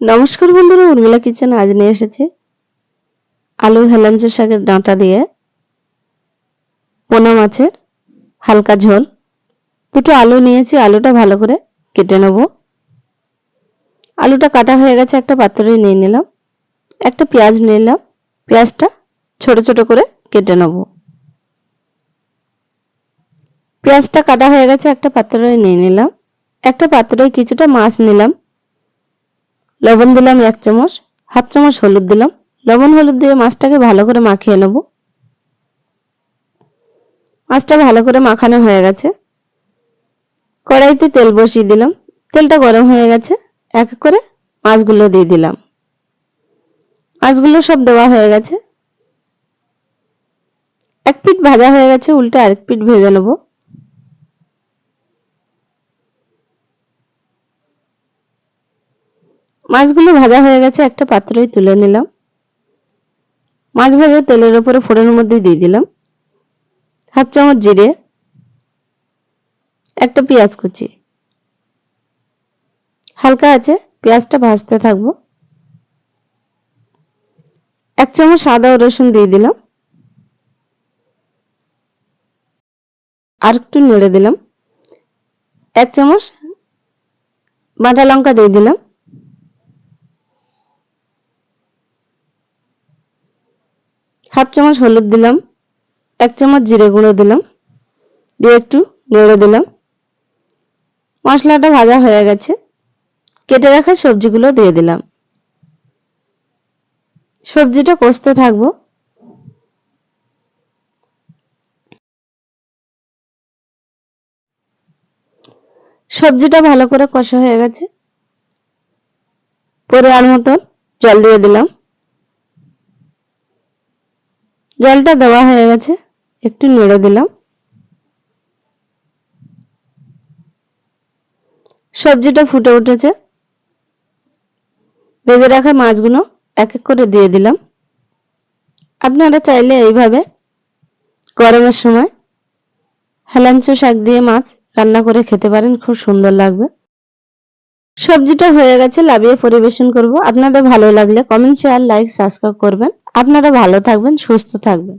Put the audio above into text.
নমস্কার বন্ধুরা, উর্মিলা কিচেন আজ নিয়ে এসেছি আলু হেলাঞ্চ শাকের ডাঁটা দিয়ে, পোনা মাছের হালকা ঝোল। দুটো আলু নিয়েছি, আলুটা ভালো করে কেটে নেব। আলুটা কাটা হয়ে গেছে, একটা পাত্রে নিয়ে নিলাম, একটা পেঁয়াজ নিলাম, পেঁয়াজটা ছোট ছোট করে কেটে নেব। পেঁয়াজটা কাটা হয়ে গেছে, একটা পাত্রে নিয়ে নিলাম, একটা পাত্রে কিছুটা মাছ নিলাম লবণ দিলাম এক চামচ, হাফ চামচ হলুদ দিলাম। লবণ হলুদ দিয়ে মাছটাকে ভালো করে মাখিয়ে নেব। মাছটা ভালো করে মাখানো হয়ে গেছে। কড়াইতে তেল বসিয়ে দিলাম। তেলটা গরম হয়ে গেছে। এক করে মাছগুলো দিয়ে দিলাম। মাছগুলো সব দেওয়া হয়ে গেছে। এক পিঠ ভাজা হয়ে গেছে। উল্টে আরেক পিঠ ভেজে নেব। মাছগুলো ভাজা হয়ে গেছে, একটা পাত্রে তুলে নিলাম। মাছ ভাজা তেলের উপরে ফোড়নের মধ্যে দিয়ে দিলাম। হাফ চামচ জিরে, একটা পেঁয়াজ কুচি। হালকা আছে, পেঁয়াজটা ভাজতে থাকব। এক চামচ সাদা রসুন দিয়ে দিলাম। আর একটু নেড়ে দিলাম। এক চামচ বাটা লঙ্কা দিয়ে দিলাম। হাফ চামচ হলুদ দিলাম, এক চামচ জিরে গুঁড়ো দিলাম, দিয়ে একটু নেড়ে দিলাম। মশলাটা ভাজা হয়ে গেছে, কেটে রাখা সবজিগুলো দিয়ে দিলাম। সবজিটা কষতে থাকব। সবজিটা ভালো করে কষা হয়ে গেছে। পরে আর মতন জল দিয়ে দিলাম। জলটা দেওয়া হয়ে গেছে। একটু নেড়ে দিলাম। সবজিটা ফুটে উঠেছে। ভেজে রাখা মাছগুলো এক এক করে দিয়ে দিলাম। আপনারা চাইলে এইভাবে গরমের সময় হেলাঞ্চ শাক দিয়ে মাছ রান্না করে খেতে পারেন, খুব সুন্দর লাগবে। সবজিটা হয়ে গেছে, লাভিয়ে পরিবেশন করব। আপনাদের ভালো লাগলে কমেন্ট শেয়ার লাইক সাবস্ক্রাইব করবেন। আপনারা ভালো থাকবেন, সুস্থ থাকবেন।